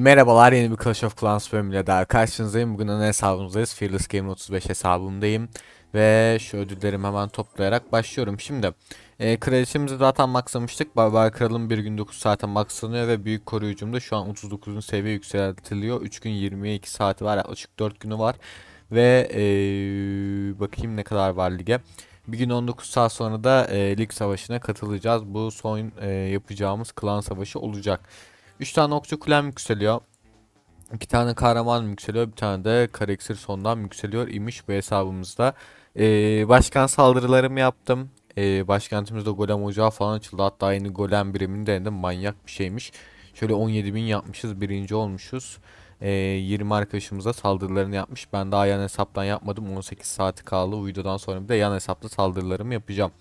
Merhabalar yeni bir Clash of Clans bölümüyle daha karşınızdayım. Bugün ana hesabımızdayız. Fearless Game 35 hesabımdayım. Ve şu ödüllerimi hemen toplayarak başlıyorum. Şimdi e, kraliçemizi zaten maxlamıştık. Barbar Kral'ın bir gün 9 saate maxlanıyor ve büyük koruyucumda şu an 39. seviye yükseltiliyor. 3 gün 22 saati var. Yaklaşık 4 günü var. Ve e, bakayım ne kadar var lige. Bir gün 19 saat sonra da e, lig savaşına katılacağız. Bu son e, yapacağımız klan savaşı olacak. 3 tane okçu kulem yükseliyor. 2 tane kahraman yükseliyor. Bir tane de kareksir sondan yükseliyor imiş bu hesabımızda. Ee, başkan saldırılarımı yaptım. Ee, başkentimizde golem ocağı falan açıldı. Hatta yeni golem birimini denedim. Manyak bir şeymiş. Şöyle 17.000 yapmışız. Birinci olmuşuz. Ee, 20 arkadaşımıza saldırılarını yapmış. Ben daha yan hesaptan yapmadım. 18 saati kaldı. Bu videodan sonra bir de yan hesapta saldırılarımı yapacağım.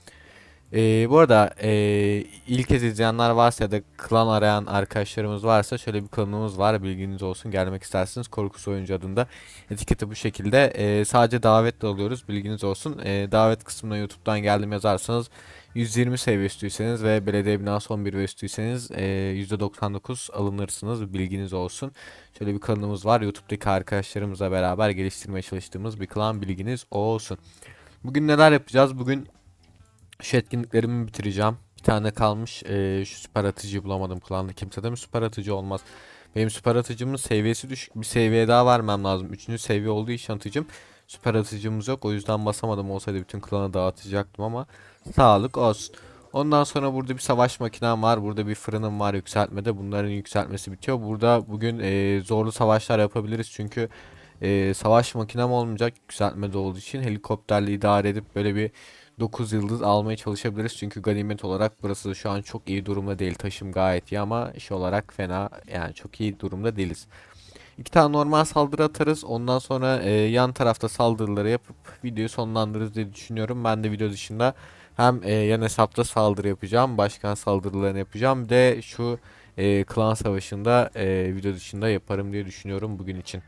Ee, bu arada ee, ilk kez izleyenler varsa ya da klan arayan arkadaşlarımız varsa şöyle bir klanımız var. Bilginiz olsun gelmek isterseniz Korkus Oyuncu adında etiketi bu şekilde. Ee, sadece davetle alıyoruz bilginiz olsun. Ee, davet kısmına YouTube'dan geldim yazarsanız 120 seviye üstüyseniz ve belediye binası 11 ve üstüyseniz ee, %99 alınırsınız bilginiz olsun. Şöyle bir klanımız var YouTube'daki arkadaşlarımızla beraber geliştirmeye çalıştığımız bir klan bilginiz olsun. Bugün neler yapacağız? Bugün şu etkinliklerimi bitireceğim. Bir tane kalmış. Ee, şu süper atıcıyı bulamadım klanda. Kimsede mi süper atıcı olmaz? Benim süper atıcımın seviyesi düşük. Bir seviye daha vermem lazım. Üçüncü seviye olduğu için atıcım. Süper atıcımız yok. O yüzden basamadım. Olsaydı bütün klana dağıtacaktım ama sağlık olsun. Ondan sonra burada bir savaş makinem var. Burada bir fırınım var yükseltmede. Bunların yükseltmesi bitiyor. Burada bugün e, zorlu savaşlar yapabiliriz. Çünkü e, savaş makinem olmayacak yükseltmede olduğu için helikopterle idare edip böyle bir 9 yıldız almaya çalışabiliriz. Çünkü ganimet olarak burası şu an çok iyi durumda değil. Taşım gayet iyi ama iş olarak fena yani çok iyi durumda değiliz. İki tane normal saldırı atarız. Ondan sonra e, yan tarafta saldırıları yapıp videoyu sonlandırırız diye düşünüyorum. Ben de video dışında hem e, yan hesapta saldırı yapacağım. Başkan saldırılarını yapacağım. Bir de şu e, klan savaşında e, video dışında yaparım diye düşünüyorum bugün için.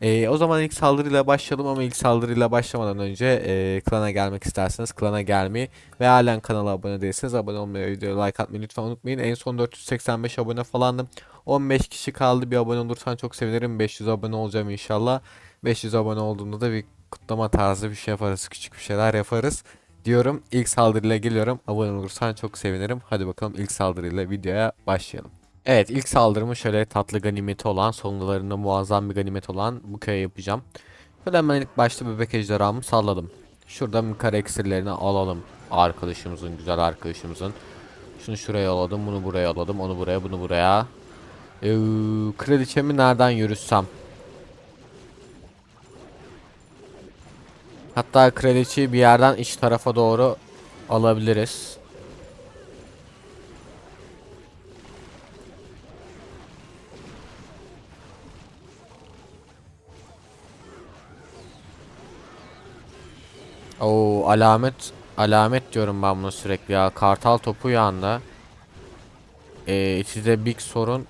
Ee, o zaman ilk saldırıyla başlayalım ama ilk saldırıyla başlamadan önce e, klana gelmek isterseniz klana gelmeyi ve halen kanala abone değilseniz abone olmayı, videoya like atmayı lütfen unutmayın. En son 485 abone falandım. 15 kişi kaldı bir abone olursan çok sevinirim. 500 abone olacağım inşallah. 500 abone olduğunda da bir kutlama tarzı bir şey yaparız. Küçük bir şeyler yaparız. Diyorum ilk saldırıyla geliyorum. Abone olursan çok sevinirim. Hadi bakalım ilk saldırıyla videoya başlayalım. Evet ilk saldırımı şöyle tatlı ganimeti olan sonlarında muazzam bir ganimet olan bu köye yapacağım. Şöyle hemen ilk başta bebek ejderhamı salladım. Şuradan bir kare iksirlerini alalım. Arkadaşımızın güzel arkadaşımızın. Şunu şuraya aladım bunu buraya aladım onu buraya bunu buraya. Ee, kraliçemi nereden yürütsem? Hatta kraliçeyi bir yerden iç tarafa doğru alabiliriz. Oo alamet alamet diyorum ben buna sürekli ya. Kartal topu yağında. Ee, size big sorun.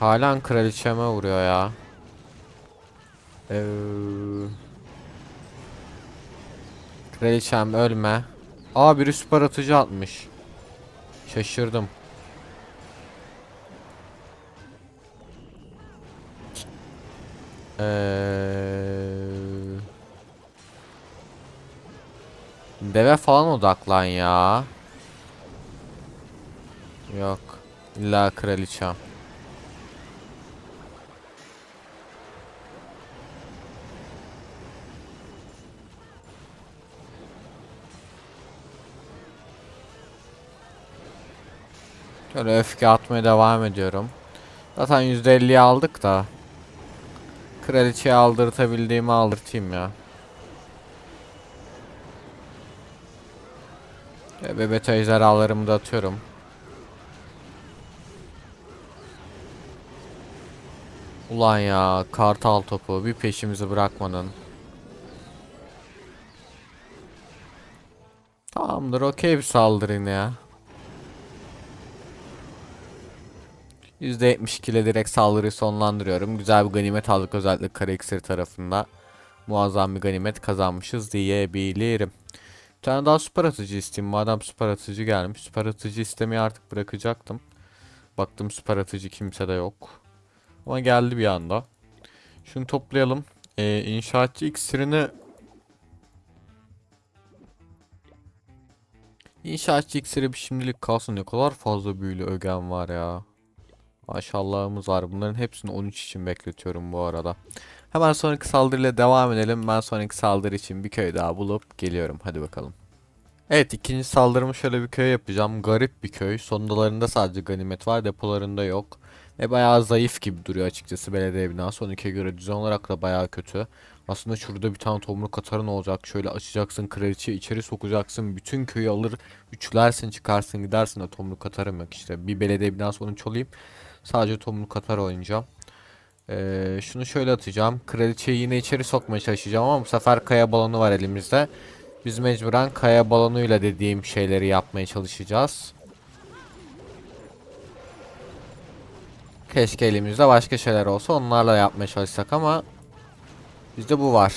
Halen kraliçeme vuruyor ya. Ee, Kraliçem ölme. Aa biri süper atıcı atmış. Şaşırdım. Ee, Deve falan odaklan ya. Yok. İlla kraliçem. Şöyle öfke atmaya devam ediyorum. Zaten %50'yi aldık da. Kraliçeyi aldırtabildiğimi aldırtayım ya. Bebet ejderhalarımı da atıyorum. Ulan ya kartal topu bir peşimizi bırakmadın. Tamamdır okey bir saldırın ya. %72 ile direkt saldırıyı sonlandırıyorum. Güzel bir ganimet aldık özellikle kara tarafında. Muazzam bir ganimet kazanmışız diyebilirim. Bir tane daha süper atıcı isteyeyim. Madem süper atıcı gelmiş. Süper atıcı istemeyi artık bırakacaktım. Baktım süper atıcı kimse de yok. Ama geldi bir anda. Şunu toplayalım. Ee, inşaatçı iksirini İnşaatçı iksiri bir şimdilik kalsın. Ne kadar fazla büyülü ögen var ya. Maşallahımız var. Bunların hepsini 13 için bekletiyorum bu arada. Hemen sonraki saldırıyla devam edelim. Ben sonraki saldırı için bir köy daha bulup geliyorum. Hadi bakalım. Evet ikinci saldırımı şöyle bir köy yapacağım. Garip bir köy. Sondalarında sadece ganimet var. Depolarında yok. Ve bayağı zayıf gibi duruyor açıkçası belediye binası. 12'ye göre düzen olarak da bayağı kötü. Aslında şurada bir tane tomruk atarın olacak. Şöyle açacaksın kraliçeyi içeri sokacaksın. Bütün köyü alır. Üçlersin çıkarsın gidersin de tomruk atarım yok işte. Bir belediye binası onu olayım. Sadece tomruk atar oynayacağım. Ee, şunu şöyle atacağım. Kraliçeyi yine içeri sokmaya çalışacağım ama bu sefer kaya balonu var elimizde. Biz mecburen kaya balonuyla dediğim şeyleri yapmaya çalışacağız. Keşke elimizde başka şeyler olsa onlarla yapmaya çalışsak ama bizde bu var.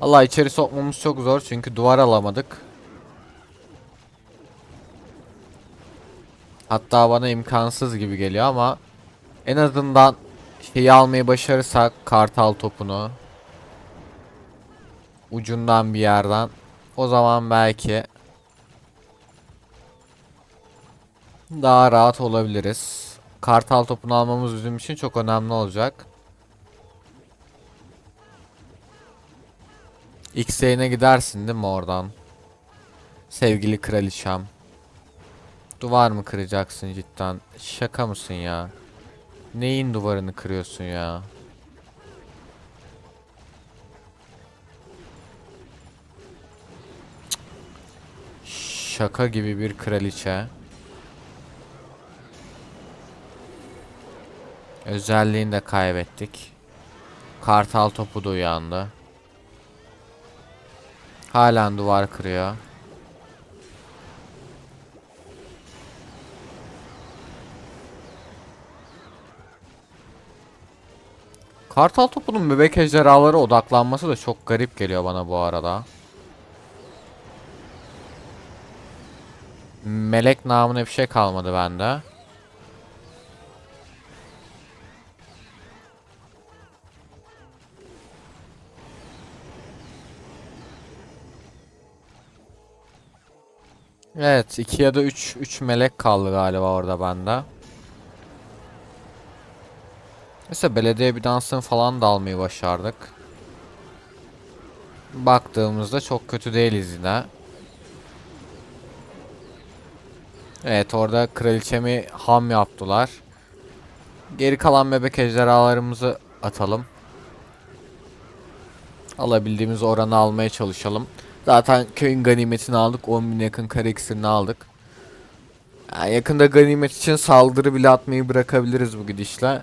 Allah içeri sokmamız çok zor çünkü duvar alamadık. Hatta bana imkansız gibi geliyor ama en azından şeyi almayı başarırsak kartal topunu ucundan bir yerden o zaman belki daha rahat olabiliriz. Kartal topunu almamız bizim için çok önemli olacak. X'e gidersin değil mi oradan? Sevgili kraliçem. Duvar mı kıracaksın cidden? Şaka mısın ya? Neyin duvarını kırıyorsun ya? Şaka gibi bir kraliçe. Özelliğini de kaybettik. Kartal topu da uyandı. Halen duvar kırıyor. Kartal topunun bebek ejderhaları odaklanması da çok garip geliyor bana bu arada. Melek namına bir şey kalmadı bende. Evet 2 ya da 3 3 melek kaldı galiba orada bende. Mesela belediye bir dansın falan da almayı başardık. Baktığımızda çok kötü değiliz yine. Evet orada kraliçemi ham yaptılar. Geri kalan bebek ejderhalarımızı atalım. Alabildiğimiz oranı almaya çalışalım. Zaten köyün ganimetini aldık. 10.000 yakın kare aldık. Yani yakında ganimet için saldırı bile atmayı bırakabiliriz bu gidişle.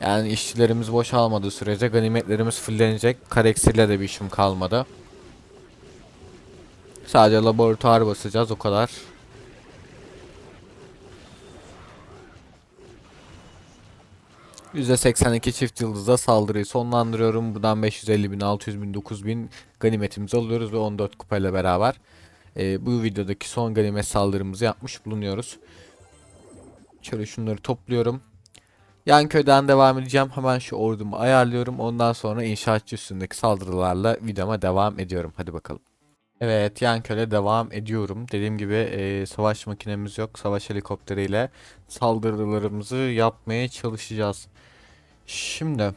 Yani işçilerimiz boş almadığı sürece ganimetlerimiz fullenecek. Kare iksirle de bir işim kalmadı. Sadece laboratuvar basacağız o kadar. %82 çift yıldızda saldırıyı sonlandırıyorum. Buradan 550 bin, 600 bin, 9 bin ganimetimizi alıyoruz ve 14 kupayla beraber e, bu videodaki son ganimet saldırımızı yapmış bulunuyoruz. Şöyle şunları topluyorum. Yan köyden devam edeceğim. Hemen şu ordumu ayarlıyorum. Ondan sonra inşaatçı üstündeki saldırılarla videoma devam ediyorum. Hadi bakalım. Evet yan köle devam ediyorum. Dediğim gibi e, savaş makinemiz yok. Savaş helikopteriyle saldırılarımızı yapmaya çalışacağız. Şimdi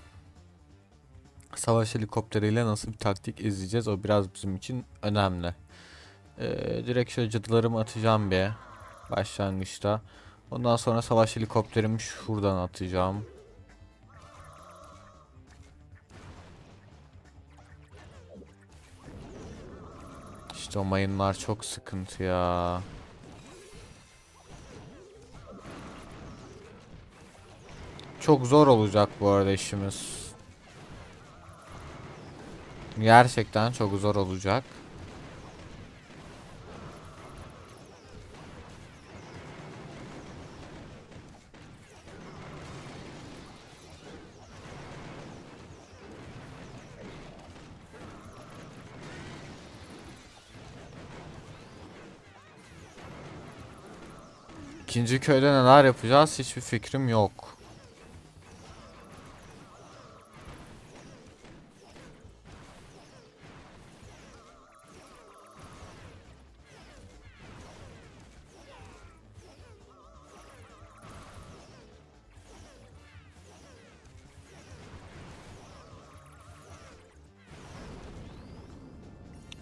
savaş helikopteriyle nasıl bir taktik izleyeceğiz? O biraz bizim için önemli. E, direkt şöyle cadılarımı atacağım bir başlangıçta. Ondan sonra savaş helikopterimi şuradan atacağım. İşte o mayınlar çok sıkıntı ya. Çok zor olacak bu arada işimiz. Gerçekten çok zor olacak. İkinci köyde neler yapacağız hiçbir fikrim yok.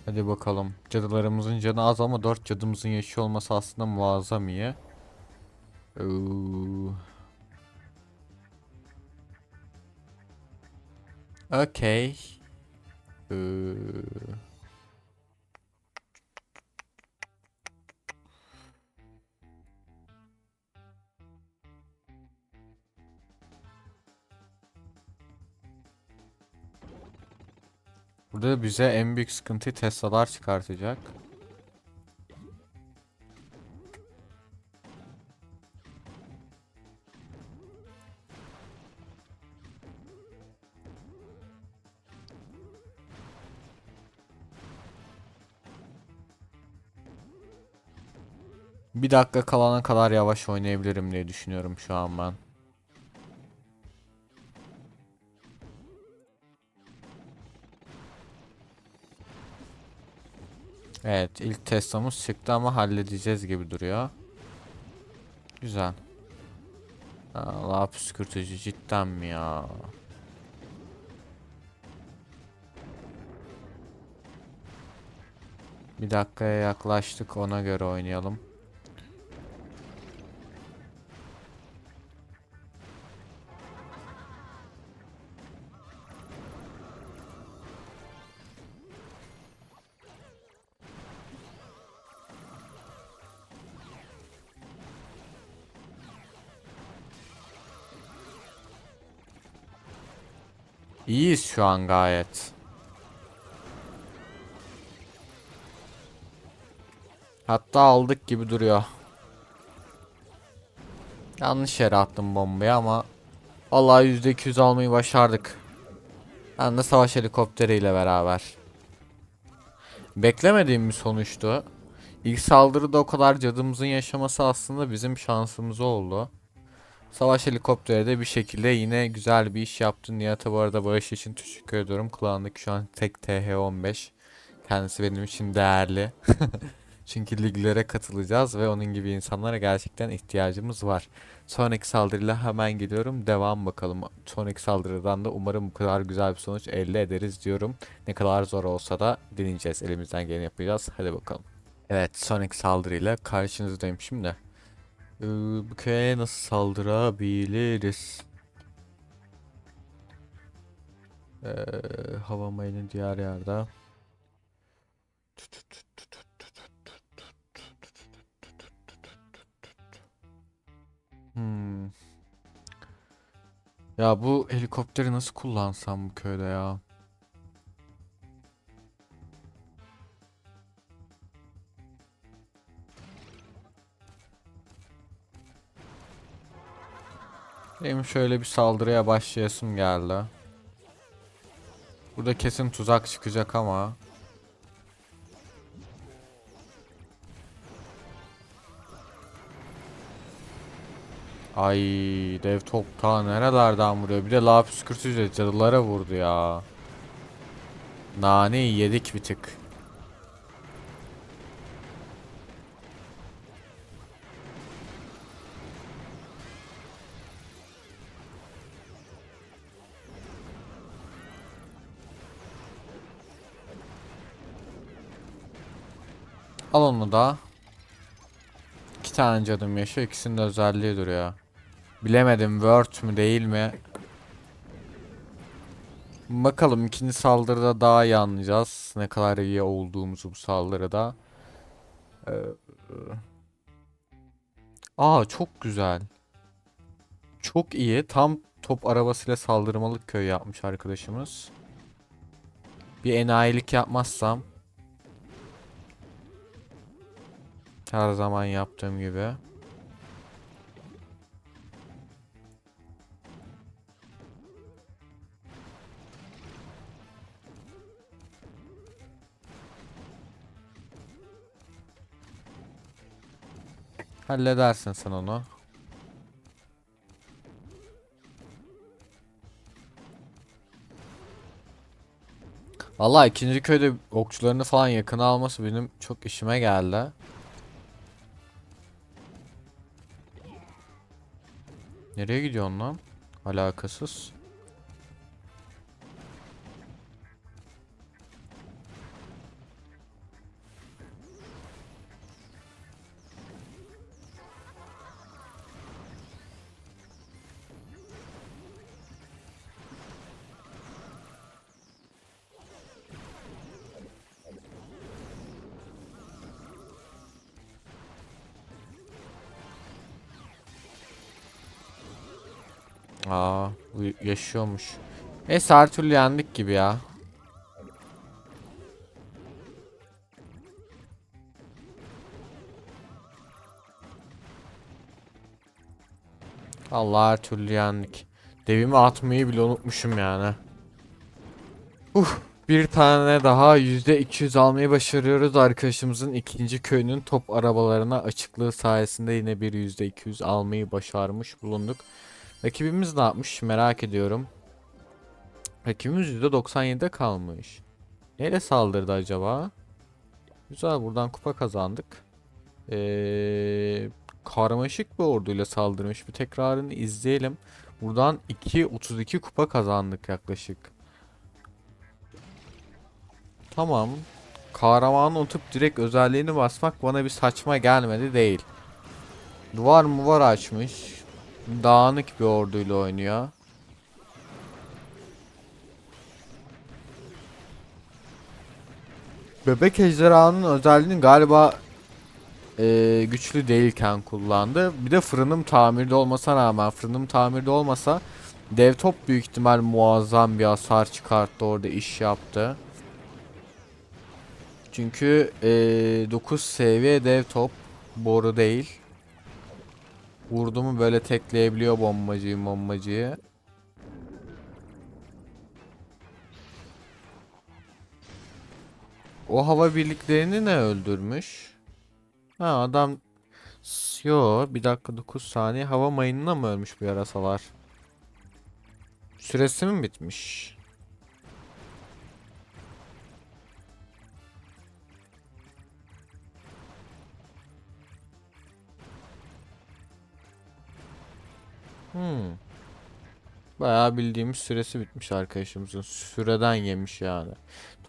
Hadi bakalım. Cadılarımızın canı az ama 4 cadımızın yaşıyor olması aslında muazzam iyi. Oo. Okay. Ee, Burada bize en büyük sıkıntıyı Tesla'lar çıkartacak. Bir dakika kalana kadar yavaş oynayabilirim diye düşünüyorum şu an ben. Evet ilk Tesla'mız çıktı ama halledeceğiz gibi duruyor. Güzel. Allah püskürtücü cidden mi ya? Bir dakikaya yaklaştık ona göre oynayalım. İyiyiz şu an gayet. Hatta aldık gibi duruyor. Yanlış yere attım bombayı ama Vallahi %200 almayı başardık. Hem de savaş helikopteriyle beraber. Beklemediğim bir sonuçtu. İlk saldırıda o kadar cadımızın yaşaması aslında bizim şansımız oldu. Savaş helikopteri de bir şekilde yine güzel bir iş yaptı. Nihat'a bu arada bağış için teşekkür ediyorum. Kulağındaki şu an tek TH15. Kendisi benim için değerli. Çünkü liglere katılacağız ve onun gibi insanlara gerçekten ihtiyacımız var. Sonraki saldırıyla hemen geliyorum. Devam bakalım. Sonraki saldırıdan da umarım bu kadar güzel bir sonuç elde ederiz diyorum. Ne kadar zor olsa da deneyeceğiz. Elimizden geleni yapacağız. Hadi bakalım. Evet sonraki saldırıyla karşınızdayım şimdi. Ee, bu köye nasıl saldırabiliriz? Ee, hava mayını diğer yerde. Hmm. Ya bu helikopteri nasıl kullansam bu köyde ya? Benim şöyle bir saldırıya başlayasım geldi. Burada kesin tuzak çıkacak ama. Ay dev top ta nerelerden vuruyor. Bir de lava püskürtücü cadılara vurdu ya. Nane yedik bir tık. Al onu da. İki tane canım yaşıyor. İkisinin de özelliği duruyor. Bilemedim Word mü değil mi? Bakalım ikinci saldırıda daha iyi anlayacağız. Ne kadar iyi olduğumuzu bu saldırıda. Ee, Aa çok güzel. Çok iyi. Tam top arabasıyla saldırmalık köy yapmış arkadaşımız. Bir enayilik yapmazsam Her zaman yaptığım gibi. Halledersin sen onu. Vallahi ikinci köyde okçularını falan yakına alması benim çok işime geldi. Nereye gidiyorsun lan? Alakasız. Aa, yaşıyormuş. Neyse her türlü yendik gibi ya. Allah her türlü yendik. Devimi atmayı bile unutmuşum yani. Uh, bir tane daha %200 almayı başarıyoruz. Arkadaşımızın ikinci köyünün top arabalarına açıklığı sayesinde yine bir %200 almayı başarmış bulunduk. Rakibimiz ne yapmış merak ediyorum. Rakibimiz %97'de kalmış. Neyle saldırdı acaba? Güzel buradan kupa kazandık. Ee, karmaşık bir orduyla saldırmış. Bir tekrarını izleyelim. Buradan 2 32 kupa kazandık yaklaşık. Tamam. Kahramanı unutup direkt özelliğini basmak bana bir saçma gelmedi değil. Duvar mı var açmış. Dağınık bir orduyla oynuyor. Bebek ejderhanın özelliğini galiba eee, güçlü değilken kullandı. Bir de fırınım tamirde olmasına rağmen fırınım tamirde olmasa dev top büyük ihtimal muazzam bir hasar çıkarttı orada iş yaptı. Çünkü eee 9 seviye dev top boru değil. Vurdu mu böyle tekleyebiliyor bombacıyı bombacıyı. O hava birliklerini ne öldürmüş? Ha adam Yo bir dakika 9 saniye hava mayınına mı ölmüş bu yarasalar? Süresi mi bitmiş? Hmm. Bayağı bildiğimiz süresi bitmiş arkadaşımızın. Süreden yemiş yani.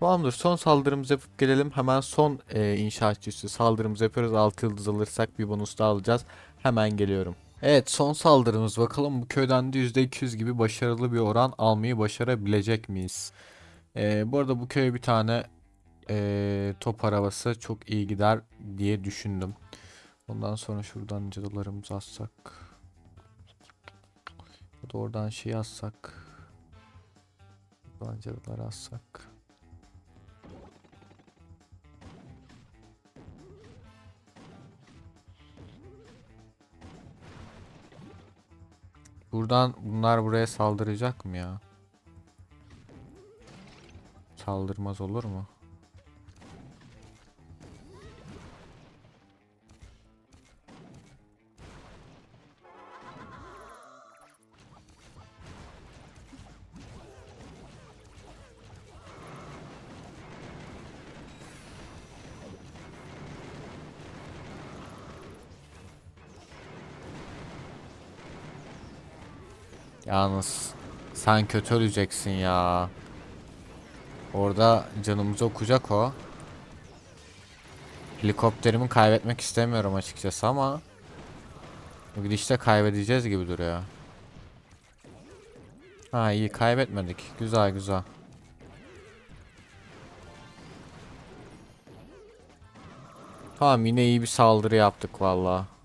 Tamamdır. Son saldırımızı yapıp gelelim. Hemen son e, inşaatçı üssü saldırımızı yapıyoruz. 6 yıldız alırsak bir bonus daha alacağız. Hemen geliyorum. Evet son saldırımız. Bakalım bu köyden de %200 gibi başarılı bir oran almayı başarabilecek miyiz? E, bu arada bu köye bir tane e, top arabası çok iyi gider diye düşündüm. Ondan sonra şuradan cadılarımızı atsak. Ya da oradan şey yazsak. Buradan cadıları atsak. Buradan bunlar buraya saldıracak mı ya? Saldırmaz olur mu? Yalnız sen kötü öleceksin ya. Orada canımızı okuyacak o. Helikopterimi kaybetmek istemiyorum açıkçası ama bu gidişte kaybedeceğiz gibi duruyor. Ha iyi kaybetmedik. Güzel güzel. Tamam yine iyi bir saldırı yaptık vallahi.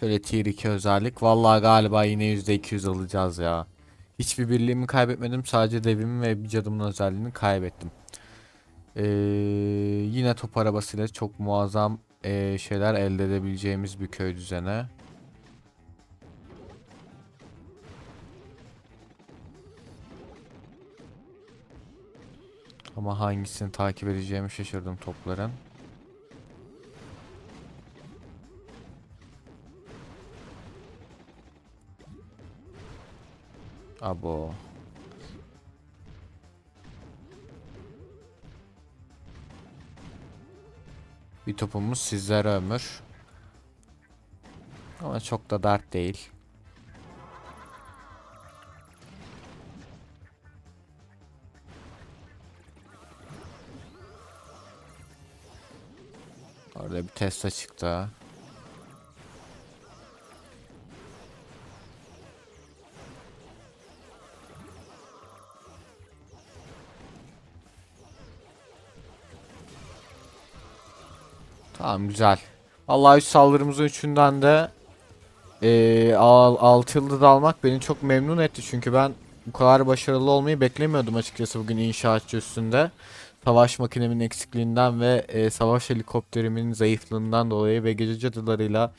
Şöyle tier 2 özellik. Vallahi galiba yine %200 alacağız ya. Hiçbir birliğimi kaybetmedim. Sadece devimi ve bir cadımın özelliğini kaybettim. Ee, yine top arabasıyla çok muazzam ee, şeyler elde edebileceğimiz bir köy düzeni. Ama hangisini takip edeceğimi şaşırdım topların. Abo. Bir topumuz sizlere ömür. Ama çok da dert değil. Orada bir Tesla çıktı. Tamam güzel. Vallahi üç saldırımızın üçünden de al, 6 yıldız almak beni çok memnun etti. Çünkü ben bu kadar başarılı olmayı beklemiyordum açıkçası bugün inşaatçı üstünde. Savaş makinemin eksikliğinden ve e, savaş helikopterimin zayıflığından dolayı ve gece cadılarıyla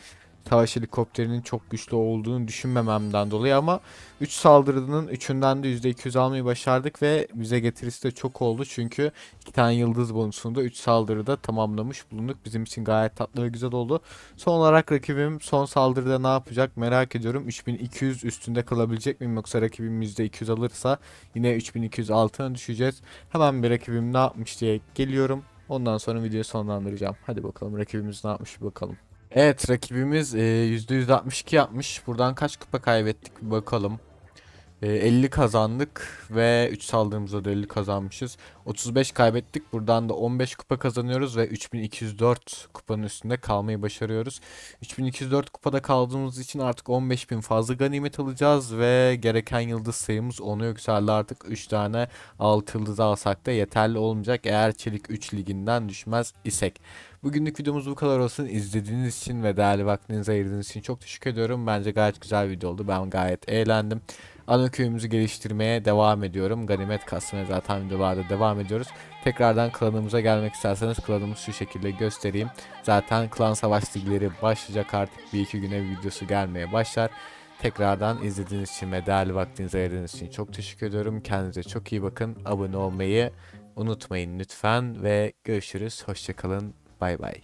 savaş helikopterinin çok güçlü olduğunu düşünmememden dolayı ama 3 saldırının 3'ünden de %200 almayı başardık ve bize getirisi de çok oldu. Çünkü 2 tane yıldız bonusunu da 3 saldırıda tamamlamış bulunduk. Bizim için gayet tatlı ve güzel oldu. Son olarak rakibim son saldırıda ne yapacak merak ediyorum. 3200 üstünde kalabilecek miyim yoksa rakibim %200 alırsa yine 3200 altına düşeceğiz. Hemen bir rakibim ne yapmış diye geliyorum. Ondan sonra videoyu sonlandıracağım. Hadi bakalım rakibimiz ne yapmış bir bakalım. Evet rakibimiz e, %162 yapmış. Buradan kaç kupa kaybettik bakalım. E, 50 kazandık ve 3 saldırımızda da 50 kazanmışız. 35 kaybettik. Buradan da 15 kupa kazanıyoruz ve 3204 kupanın üstünde kalmayı başarıyoruz. 3204 kupada kaldığımız için artık 15000 fazla ganimet alacağız ve gereken yıldız sayımız 10'a yükseldi artık. 3 tane 6 yıldız alsak da yeterli olmayacak eğer Çelik 3 liginden düşmez isek. Bugünlük videomuz bu kadar olsun. İzlediğiniz için ve değerli vaktinizi ayırdığınız için çok teşekkür ediyorum. Bence gayet güzel bir video oldu. Ben gayet eğlendim. Ana köyümüzü geliştirmeye devam ediyorum. Ganimet kasmaya zaten videolarda devam ediyoruz. Tekrardan klanımıza gelmek isterseniz klanımız şu şekilde göstereyim. Zaten klan savaş ligleri başlayacak artık. Bir iki güne videosu gelmeye başlar. Tekrardan izlediğiniz için ve değerli vaktinizi ayırdığınız için çok teşekkür ediyorum. Kendinize çok iyi bakın. Abone olmayı unutmayın lütfen ve görüşürüz. Hoşçakalın. 拜拜。